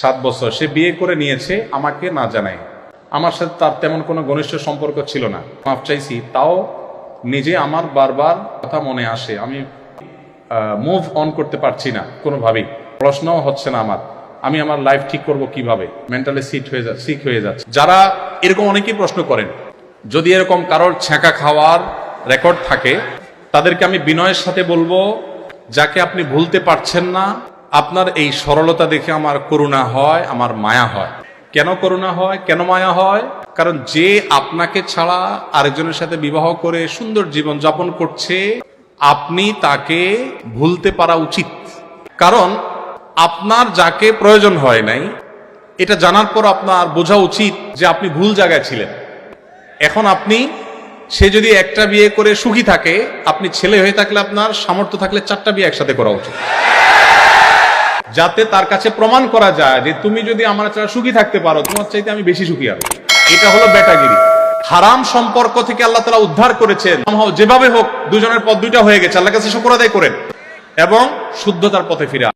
সাত বছর। সে বিয়ে করে নিয়েছে, আমাকে না জানায়। আমার সাথে তার তেমন কোনো ঘনিষ্ঠ সম্পর্ক ছিল না। মাফ চাইছি, তাও নিজে আমার বারবার কথা মনে আসে। আমি মুভ অন করতে পারছি না, কোনোভাবেই। প্রশ্ন হচ্ছে না আমার, আমি আমার লাইফ ঠিক করব কীভাবে? মেন্টালি সিট হয়ে যা সিক হয়ে যাচ্ছে। যারা এরকম অনেকেই প্রশ্ন করেন, যদি এরকম কারোর ছ্যাঁকা খাওয়ার রেকর্ড থাকে, তাদেরকে আমি বিনয়ের সাথে বলব, যাকে আপনি ভুলতে পারছেন না আপনার এই সরলতা দেখে আমার করুণা হয়, আমার মায়া হয়। কেন করুণা হয়? কেন মায়া হয়? কারণ যে আপনাকে ছাড়া আরেকজনের সাথে বিবাহ করে সুন্দর জীবন যাপন করছে, আপনি তাকে ভুলতে পারা উচিত। কারণ আপনার যাকে প্রয়োজন হয় নাই, এটা জানার পর আপনার বোঝা উচিত যে আপনি ভুল জায়গায় ছিলেন। এখন আপনি, সে যদি একটা বিয়ে করে সুখী থাকে, আপনি ছেলে হয়ে থাকলে আপনার, সামর্থ্য থাকলে চারটা বিয়ে একসাথে করা উচিত। যাতে তার কাছে প্রমাণ করা যায় যে তুমি যদি আমার ছাড়া সুখী থাকতে পারো, তোমার চাইতে আমি বেশি সুখী আরও। এটা হলো বেটাগিরি হারাম সম্পর্ক থেকে আল্লাহ তালা উদ্ধার করেছেন। যেভাবে হোক, দুজনের পথ দুইটা হয়ে গেছে। আল্লাহ কাছে শুক্র আদায় করেন। এবং শুদ্ধতার পথে ফিরে।